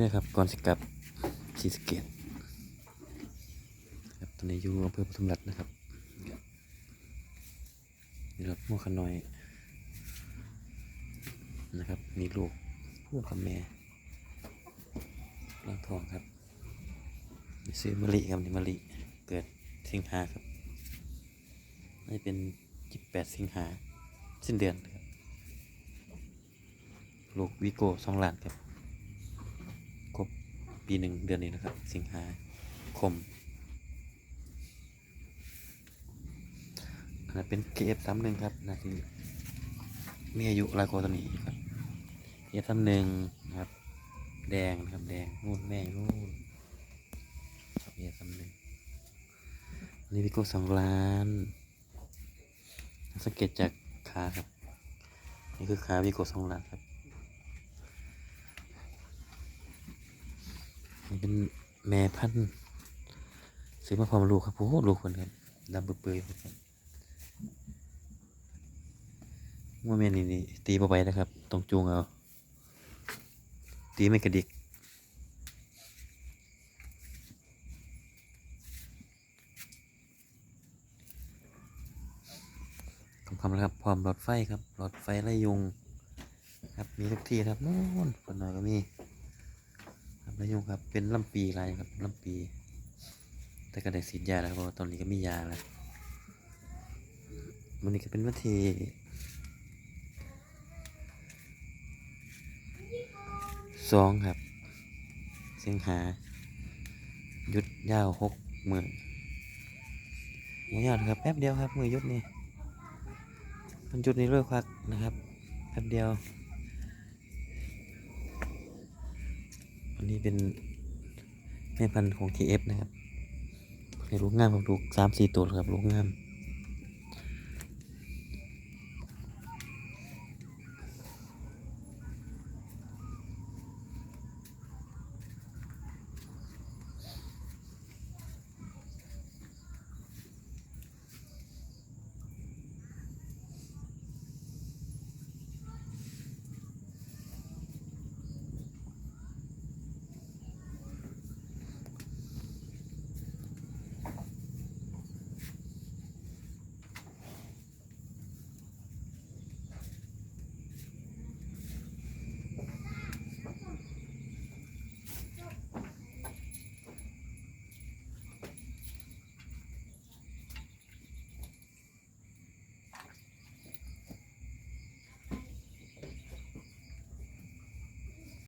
ด้ครับ ก่อนสิกลับสีสเกตครับตอนนี้อยู่อำเภอปทุมรัฐนะครับนี่รถมัวขนอยนะครับ มีลูกพ่วกับแม่ร่างทองครับนี่ซื้อมะลิครับนี่มะลิเกิดสิงหาครับน่เป็นยี่สิบแปดสิงหาสิ้นเดือนครับลูกวิโก้สองล้านครับ ปีหนึ่งเดือนนี้นะครับ สิงหาคมอันนั้นเป็นเกฟซ้ำหนึ่งครับนาทีมีอายุลายกว่าตัวนี้ครับเกฟซ้ำหนึ่งนะครับ แดงนะครับแดงนู่นแม่นู่นครับเกฟซ้ำหนึ่งอันนี้วิโก้สองล้าน สังเกตจากขาครับ นี่คือขาวิโก้สองล้านครับ เป็นแม่พันธุ์ซื้อมาพร้อมลูกครับโอ้ลูกคนครับดำเปื่อยๆครับว่าแม่นี่นี่ตีไปนะครับต้องจูงเอา ตีไม่กระดิกคำๆนะครับพร้อมหลอดไฟครับหลอดไฟไล่ยุง ครับมีทุกที่ครับนู่นคนหน่อยก็มี นายงครับ เป็นลำปีอะไรครับลำปี แต่ก็ได้ฉีดยาแล้วเพราะตอนนี้ก็มียาแล้ววันนี้ก็เป็นวันที่สองครับสิงหาหยุดยาวหกมือมือยาวนะครับ แป๊บเดียวครับ มือหยุดนี่มันหยุดนี่เลิกพักนะครับ แป๊บเดียว อันนี้เป็นแม่พันธุ์ของ KF นะครับในลูกงามครับลูกสามสี่ตัวครับลูกงาม